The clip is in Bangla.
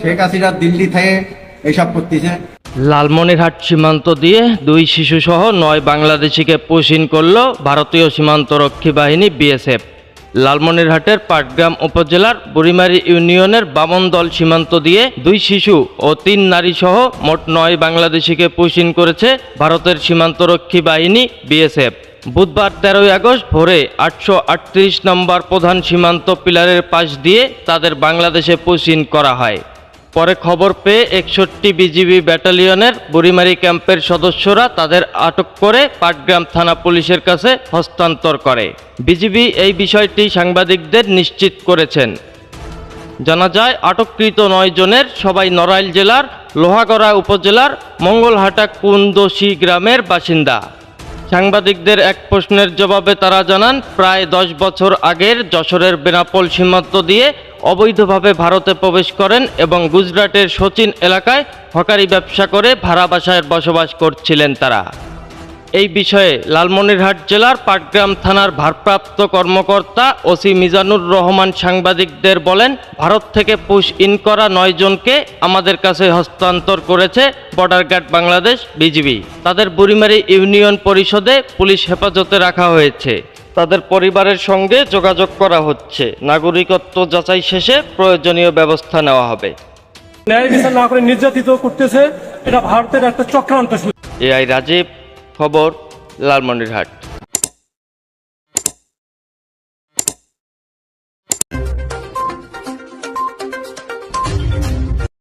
শেখ হাসিনা দিল্লি থেকে এসব করতেছে। লালমনিরহাট সীমান্ত দিয়ে দুই শিশুসহ নয় বাংলাদেশিকে পুশিন করল ভারতীয় সীমান্তরক্ষী বাহিনী বিএসএফ। লালমনিরহাটের পাটগ্রাম উপজেলার বুড়িমারি ইউনিয়নের বামনদল সীমান্ত দিয়ে দুই শিশু ও তিন নারী সহ মোট নয় বাংলাদেশিকে পুশিন করেছে ভারতের সীমান্তরক্ষী বাহিনী বিএসএফ। বুধবার তেরোই আগস্ট ভোরে আটশো আটত্রিশ নম্বর প্রধান সীমান্ত পিলারের পাশ দিয়ে তাদের বাংলাদেশে পুশিন করা হয়। পরে খবর পেয়ে একষট্টি বিজিবি ব্যাটালিয়নের বুড়িমারি ক্যাম্পের সদস্যরা তাদের আটক করে পাটগ্রাম থানা পুলিশের কাছে হস্তান্তর করে। বিজিবি এই বিষয়টি সাংবাদিকদের নিশ্চিত করেছেন। জানা যায়, আটককৃত নয় জনের সবাই নড়াইল জেলার লোহাগড়া উপজেলার মঙ্গলহাটা কুন্দসি গ্রামের বাসিন্দা। সাংবাদিকদের এক প্রশ্নের জবাবে তারা জানান, প্রায় দশ বছর আগের যশোরের বেনাপোল সীমান্ত দিয়ে অবৈধভাবে ভারতে প্রবেশ করেন এবং গুজরাটের সচিন এলাকায় হকারি ব্যবসা করে ভাড়া বাসায় বসবাস করছিলেন তারা। এই বিষয়ে লালমনিরহাট জেলার পাটগ্রাম থানার ভারপ্রাপ্ত কর্মকর্তা ওসি মিজানুর রহমান সাংবাদিকদের বলেন, ভারত থেকে পুশ ইন করা নয় জনকে আমাদের কাছে হস্তান্তর করেছে বর্ডার গার্ড বাংলাদেশ বিজিবি। তাদের বুড়িমারি ইউনিয়ন পরিষদে পুলিশ হেফাজতে রাখা হয়েছে। তাদের পরিবারের সঙ্গে যোগাযোগ করা হচ্ছে। নাগরিকত্ব যাচাই শেষে প্রয়োজনীয় ব্যবস্থা নেওয়া হবে। ন্যায় বিচার না করে নির্যাতিত করতেছে এটা ভারতের একটা চক্রান্ত এআই রাজীব খবর লালমনিরহাট।